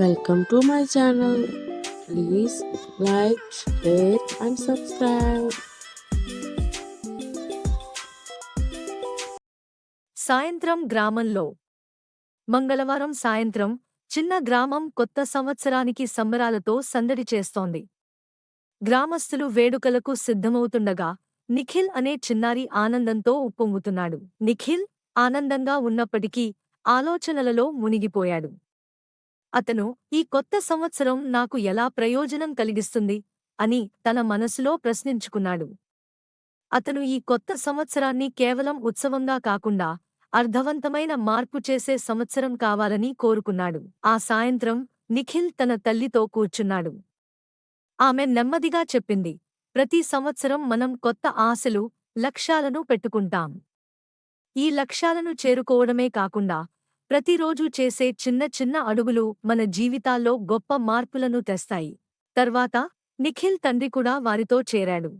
Welcome to my channel please like share and subscribe సాయంత్రం గ్రామంలో. మంగళవారం సాయంత్రం చిన్న గ్రామం కొత్త సంవత్సరానికి సంబరాలతో సందడి చేస్తోంది. గ్రామస్తులు వేడుకలకు సిద్ధమవుతుండగా నిఖిల్ అనే చిన్నారి ఆనందంతో ఉప్పొంగుతున్నాడు. నిఖిల్ ఆనందంగా ఉన్నప్పటికీ ఆలోచనలలో మునిగిపోయాడు. అతను ఈ కొత్త సంవత్సరం నాకు ఎలా ప్రయోజనం కలిగిస్తుంది? అని తన మనసులో ప్రశ్నించుకున్నాడు. అతను ఈ కొత్త సంవత్సరాన్ని కేవలం ఉత్సవంగా కాకుండా అర్థవంతమైన మార్పు చేసే సంవత్సరం కావాలని కోరుకున్నాడు. ఆ సాయంత్రం నిఖిల్ తన తల్లితో కూర్చున్నాడు. ఆమె నెమ్మదిగా చెప్పింది ప్రతి సంవత్సరం మనం కొత్త ఆశలు లక్ష్యాలను పెట్టుకుంటాం. ఈ లక్ష్యాలను చేరుకోవడమే కాకుండా ప్రతిరోజూ చేసే చిన్న చిన్న అడుగులు మన జీవితాల్లో గొప్ప మార్పులను తెస్తాయి. తర్వాత నిఖిల్ తండ్రి కూడా వారితో చేరాడు.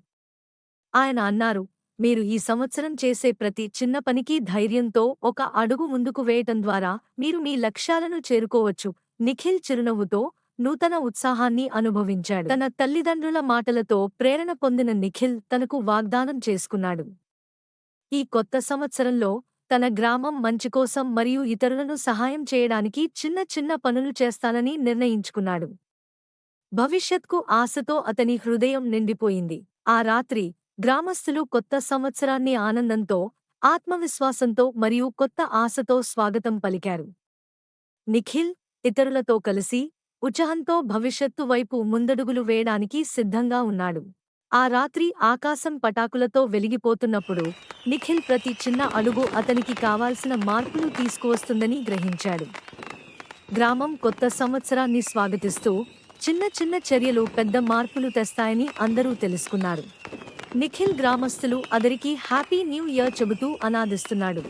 ఆయన అన్నారు మీరు ఈ సంవత్సరం చేసే ప్రతి చిన్న పనికి ధైర్యంతో ఒక అడుగు ముందుకు వేయటం ద్వారా మీరు మీ లక్ష్యాలను చేరుకోవచ్చు. నిఖిల్ చిరునవ్వుతో నూతన ఉత్సాహాన్ని అనుభవించాడు. తన తల్లిదండ్రుల మాటలతో ప్రేరణ పొందిన నిఖిల్ తనకు వాగ్దానం చేసుకున్నాడు. ఈ కొత్త సంవత్సరంలో తన గ్రామం మంచి కోసం మరియు ఇతరులను సహాయం చేయడానికి చిన్న చిన్న పనులు చేస్తానని నిర్ణయించుకున్నాడు. భవిష్యత్కు ఆశతో అతని హృదయం నిండిపోయింది. ఆ రాత్రి గ్రామస్థులు కొత్త సంవత్సరాన్ని ఆనందంతో ఆత్మవిశ్వాసంతో మరియు కొత్త ఆశతో స్వాగతం పలికారు. నిఖిల్ ఇతరులతో కలిసి ఉత్సాహంతో భవిష్యత్తు వైపు ముందడుగులు వేయడానికి సిద్ధంగా ఉన్నాడు. ఆ రాత్రి ఆకాశం పటాకులతో వెలిగిపోతున్నప్పుడు నిఖిల్ ప్రతి చిన్న అడుగు అతనికి కావాల్సిన మార్పులు తీసుకువస్తుందని గ్రహించాడు. గ్రామం కొత్త సంవత్సరాన్ని స్వాగతిస్తూ చిన్న చిన్న చర్యలు పెద్ద మార్పులు తెస్తాయని అందరూ తెలుసుకున్నారు. నిఖిల్ గ్రామస్తులు అదరికి హ్యాపీ న్యూ ఇయర్ చెబుతూ అనాదిస్తున్నాడు.